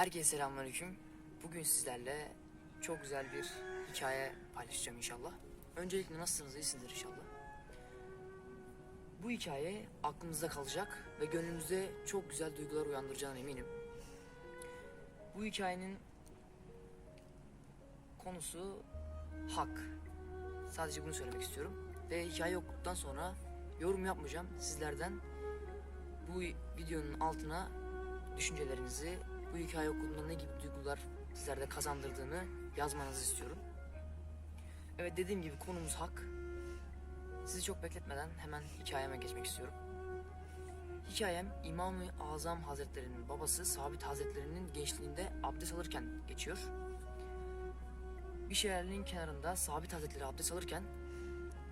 Herkese selamünaleyküm. Bugün sizlerle çok güzel bir hikaye paylaşacağım inşallah. Öncelikle nasılsınız? İyisinizdir inşallah. Bu hikaye aklınızda kalacak ve gönlünüzde çok güzel duygular uyandıracağına eminim. Bu hikayenin konusu hak. Sadece bunu söylemek istiyorum. Ve hikaye okuduktan sonra yorum yapmayacağım. Sizlerden bu videonun altına düşüncelerinizi, bu hikaye okuduğunda ne gibi duygular sizlerde kazandırdığını yazmanızı istiyorum. Evet dediğim gibi konumuz hak. Sizi çok bekletmeden hemen hikayeme geçmek istiyorum. Hikayem İmam-ı Azam Hazretleri'nin babası Sabit Hazretleri'nin gençliğinde abdest alırken geçiyor. Bir şelalenin kenarında Sabit Hazretleri abdest alırken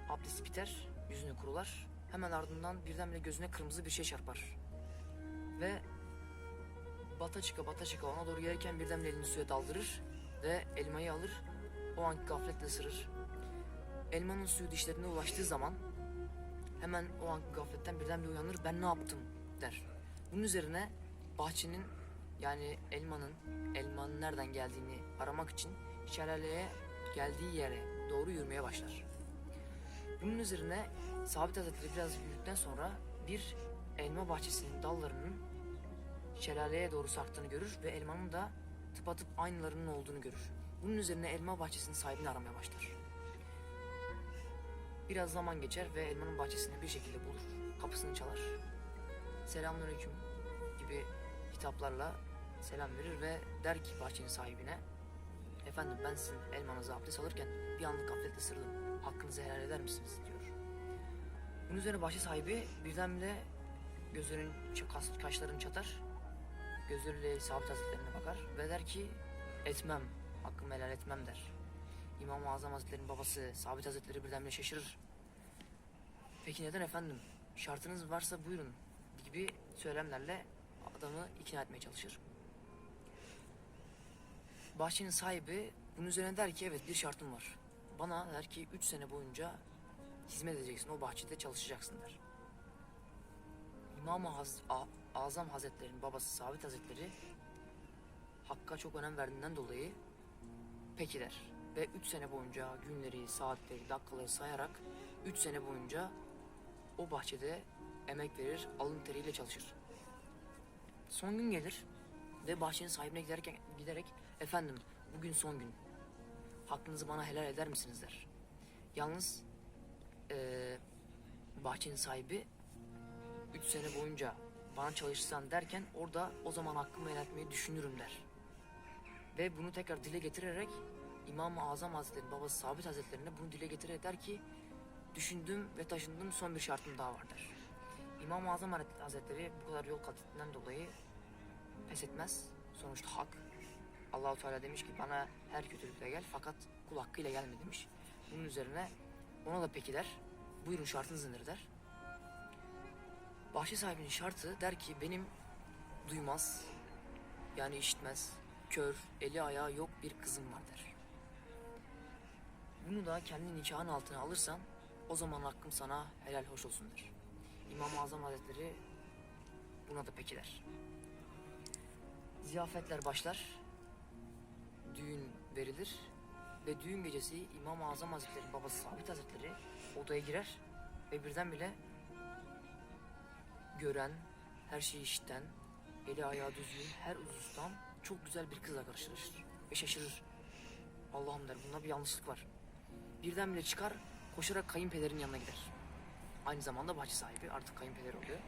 abdesti biter, yüzünü kurular. Hemen ardından birdenbire gözüne kırmızı bir şey çarpar. Ve bata çıka bata çıka ona doğru gelirken birdenbire elini suya daldırır ve elmayı alır. O anki gafletle ısırır. Elmanın suyu dişlerine ulaştığı zaman hemen o anki gafletten birdenbire uyanır. Ben ne yaptım der. Bunun üzerine bahçenin yani elmanın elmanın nereden geldiğini aramak için şelaleye geldiği yere doğru yürümeye başlar. Bunun üzerine Sabit Hazretleri biraz yürüdükten sonra bir elma bahçesinin dallarının şelaleye doğru sarktığını görür ve elmanın da tıpatıp aynılarının olduğunu görür. Bunun üzerine elma bahçesinin sahibini aramaya başlar. Biraz zaman geçer ve elmanın bahçesini bir şekilde bulur. Kapısını çalar. Selamünaleyküm gibi hitaplarla selam verir ve der ki bahçenin sahibine Efendim ben sizin elmanızı abdest alırken bir anlık gafletle ısırdım. Hakkınızı helal eder misiniz? diyor. Bunun üzerine bahçe sahibi birdenbire gözlerinin kaş- kaşlarını çatar. Gözleriyle Sabit Hazretlerine bakar ve der ki etmem, hakkımı helal etmem der. İmam-ı Azam Hazretleri'nin babası Sabit Hazretleri birdenbire şaşırır. Peki neden efendim? Şartınız varsa buyurun gibi söylemlerle adamı ikna etmeye çalışır. Bahçenin sahibi bunun üzerine der ki evet bir şartım var. Bana der ki 3 sene boyunca hizmet edeceksin o bahçede çalışacaksın der. İmam-ı Haz- Azam Hazretleri'nin babası Sabit Hazretleri Hakk'a çok önem verdiğinden dolayı peki der. Ve 3 sene boyunca günleri, saatleri, dakikaları sayarak 3 sene boyunca o bahçede emek verir, alın teriyle çalışır. Son gün gelir ve bahçenin sahibine giderken, giderek efendim bugün son gün. Hakkınızı bana helal eder misiniz der. Yalnız eee, bahçenin sahibi 3 sene boyunca bana çalışsan derken orada o zaman hakkımı helal düşünürüm der. Ve bunu tekrar dile getirerek İmam-ı Azam Hazretleri'nin babası Sabit Hazretlerine bunu dile getirerek der ki düşündüm ve taşındım son bir şartım daha var der. İmam-ı Azam Hazretleri bu kadar yol kat dolayı pes etmez. Sonuçta hak. Allahu Teala demiş ki bana her kötülükle gel fakat kul hakkıyla gelme demiş. Bunun üzerine ona da peki der. Buyurun şartınız nedir der. Bahçe sahibinin şartı der ki benim duymaz yani işitmez, kör, eli ayağı yok bir kızım var der. Bunu da kendi nikahın altına alırsan o zaman hakkım sana helal hoş olsun der. İmam-ı Azam Hazretleri buna da peki der. Ziyafetler başlar, düğün verilir ve düğün gecesi İmam-ı Azam Hazretleri babası Sabit Hazretleri odaya girer ve birdenbire gören, her şeyi işiten, eli ayağı düzgün, her uzustan çok güzel bir kızla karşılaşır ve şaşırır. Allah'ım der bunda bir yanlışlık var. Birdenbire çıkar koşarak kayınpederin yanına gider. Aynı zamanda bahçe sahibi artık kayınpeder oluyor.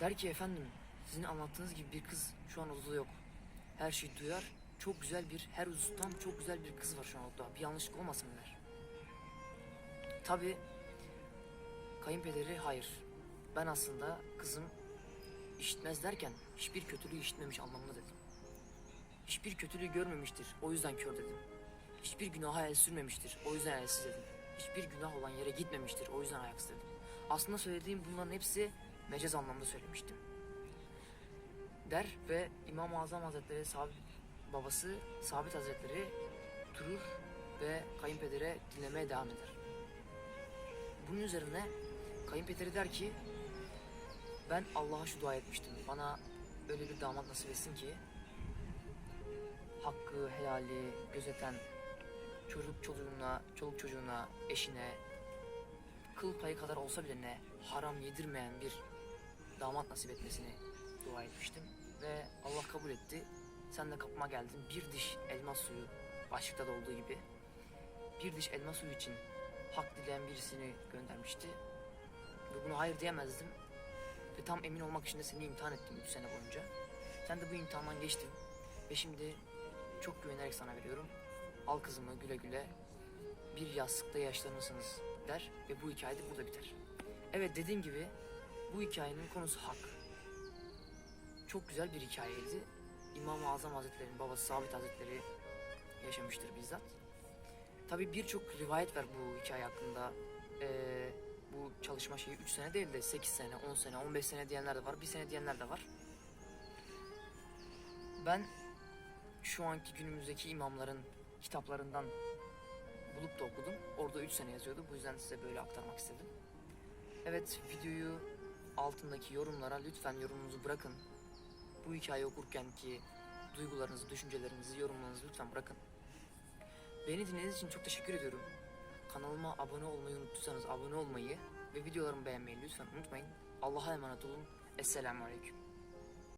Der ki efendim sizin anlattığınız gibi bir kız şu an odada yok. Her şeyi duyar. Çok güzel bir her uzustan çok güzel bir kız var şu an odada. Bir yanlışlık olmasın der. Tabi kayınpederi hayır. Ben aslında kızım işitmez derken hiçbir kötülüğü işitmemiş anlamında dedim. Hiçbir kötülüğü görmemiştir. O yüzden kör dedim. Hiçbir günaha el sürmemiştir. O yüzden elsiz dedim. Hiçbir günah olan yere gitmemiştir. O yüzden ayaksız dedim. Aslında söylediğim bunların hepsi mecaz anlamda söylemiştim. Der ve İmam-ı Azam Hazretleri Sabit, babası Sabit Hazretleri durur ve kayınpedere dinlemeye devam eder. Bunun üzerine kayınpederi der ki ben Allah'a şu dua etmiştim. Bana öyle bir damat nasip etsin ki hakkı, helali gözeten çocuk çocuğuna, çoluk çocuğuna, eşine kıl payı kadar olsa bile ne haram yedirmeyen bir damat nasip etmesini dua etmiştim. Ve Allah kabul etti. Sen de kapıma geldin. Bir diş elma suyu başlıkta da olduğu gibi bir diş elma suyu için hak dileyen birisini göndermişti. Ve bunu hayır diyemezdim. Ve tam emin olmak için de seni imtihan ettim 3 sene boyunca. Sen de bu imtihandan geçtin. Ve şimdi çok güvenerek sana veriyorum. Al kızımı güle güle. Bir yastıkta yaşlanırsınız der ve bu hikaye de burada biter. Evet dediğim gibi bu hikayenin konusu hak. Çok güzel bir hikayeydi. İmam-ı Azam Hazretleri'nin babası Sabit Hazretleri yaşamıştır bizzat. Tabii birçok rivayet var bu hikaye hakkında. Ee, bu çalışma şeyi 3 sene değil de 8 sene, 10 sene, 15 sene diyenler de var, 1 sene diyenler de var. Ben şu anki günümüzdeki imamların kitaplarından bulup da okudum. Orada 3 sene yazıyordu. Bu yüzden size böyle aktarmak istedim. Evet videoyu altındaki yorumlara lütfen yorumunuzu bırakın. Bu hikaye okurken ki duygularınızı, düşüncelerinizi, yorumlarınızı lütfen bırakın. Beni dinlediğiniz için çok teşekkür ediyorum. Kanalıma abone olmayı unuttuysanız abone olmayı ve videolarımı beğenmeyi lütfen unutmayın. Allah'a emanet olun. Esselamu Aleyküm.